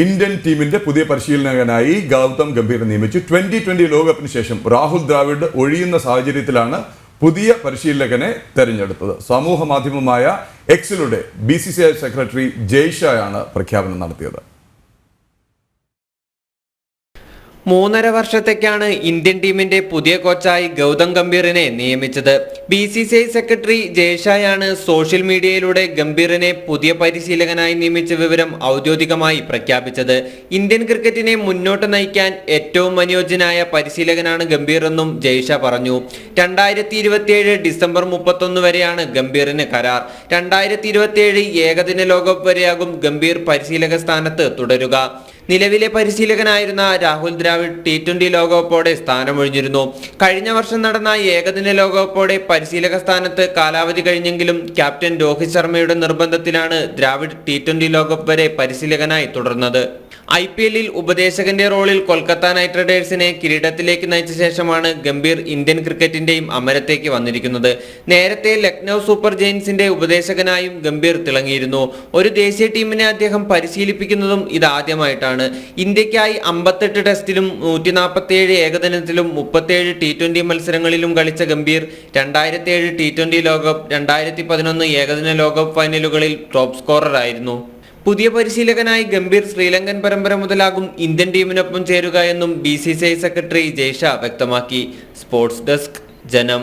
Indian ടീമിന്റെ പുതിയ പരിശീലകനായി ഗൗതം ഗംഭീർ നിയമിച്ചു. ട്വന്റി ട്വന്റി ലോകകപ്പിന് ശേഷം രാഹുൽ ദ്രാവിഡ് ഒഴിയുന്ന സാഹചര്യത്തിലാണ് പുതിയ പരിശീലകനെ തെരഞ്ഞെടുത്തത്. സമൂഹ മാധ്യമമായ എക്സിലൂടെ B C C I secretary ജയ്ഷായാണ് പ്രഖ്യാപനം നടത്തിയത്. മൂന്നര വർഷത്തേക്കാണ് ഇന്ത്യൻ ടീമിന്റെ പുതിയ കോച്ചായി ഗൗതം ഗംഭീറിനെ നിയമിച്ചത്. B C C I secretary ജയഷായാണ് social മീഡിയയിലൂടെ ഗംഭീറിനെ പുതിയ പരിശീലകനായി നിയമിച്ച വിവരം ഔദ്യോഗികമായി പ്രഖ്യാപിച്ചത്. ഇന്ത്യൻ ക്രിക്കറ്റിനെ മുന്നോട്ട് നയിക്കാൻ ഏറ്റവും അനുയോജ്യനായ പരിശീലകനാണ് ഗംഭീർ എന്നും ജയ്ഷ പറഞ്ഞു. രണ്ടായിരത്തി ഇരുപത്തിയേഴ് ഡിസംബർ മുപ്പത്തൊന്ന് വരെയാണ് ഗംഭീറിന് കരാർ. രണ്ടായിരത്തി ഇരുപത്തിയേഴ് ഏകദിന ലോകകപ്പ് വരെയാകും ഗംഭീർ പരിശീലക സ്ഥാനത്ത് തുടരുക. നിലവിലെ പരിശീലകനായിരുന്ന രാഹുൽ ദ്രാവിഡ് ടി ട്വന്റി ലോകകപ്പോടെ സ്ഥാനമൊഴിഞ്ഞിരുന്നു. കഴിഞ്ഞ വർഷം നടന്ന ഏകദിന ലോകകപ്പോടെ പരിശീലക സ്ഥാനത്ത് കാലാവധി കഴിഞ്ഞെങ്കിലും ക്യാപ്റ്റൻ രോഹിത് ശർമ്മയുടെ നിർബന്ധത്തിലാണ് ദ്രാവിഡ് ടി ട്വന്റി ലോകകപ്പ് വരെ പരിശീലകനായി തുടർന്നത്. ഐ പി എല്ലിൽ ഉപദേശകന്റെ റോളിൽ കൊൽക്കത്ത നൈറ്റ് റൈഡേഴ്സിനെ കിരീടത്തിലേക്ക് നയിച്ച ശേഷമാണ് ഗംഭീർ ഇന്ത്യൻ ക്രിക്കറ്റിന്റെയും അമരത്തേക്ക് വന്നിരിക്കുന്നത്. നേരത്തെ ലക്നൗ സൂപ്പർ ജെയിൻസിന്റെ ഉപദേശകനായും ഗംഭീർ തിളങ്ങിയിരുന്നു. ഒരു ദേശീയ ടീമിനെ അദ്ദേഹം പരിശീലിപ്പിക്കുന്നതും ഇതാദ്യമായിട്ടാണ്. ഇന്ത്യക്കായി അമ്പത്തെട്ട് ടെസ്റ്റിലും നൂറ്റി നാൽപ്പത്തിയേഴ് ഏകദിനത്തിലും മുപ്പത്തിയേഴ് ടി ട്വന്റി മത്സരങ്ങളിലും കളിച്ച ഗംഭീർ രണ്ടായിരത്തി ഏഴ് ടി ട്വന്റി ലോകകപ്പ് രണ്ടായിരത്തി പതിനൊന്ന് ഏകദിന ലോകകപ്പ് ഫൈനലുകളിൽ ടോപ്പ് സ്കോററായിരുന്നു. പുതിയ പരിശീലകനായി ഗംഭീർ ശ്രീലങ്കൻ പരമ്പര മുതലാകും ഇന്ത്യൻ ടീമിനൊപ്പം ചേരുക എന്നും ബി സെക്രട്ടറി ജയ്ഷ വ്യക്തമാക്കി. സ്പോർട്സ് ഡെസ്ക് ജനം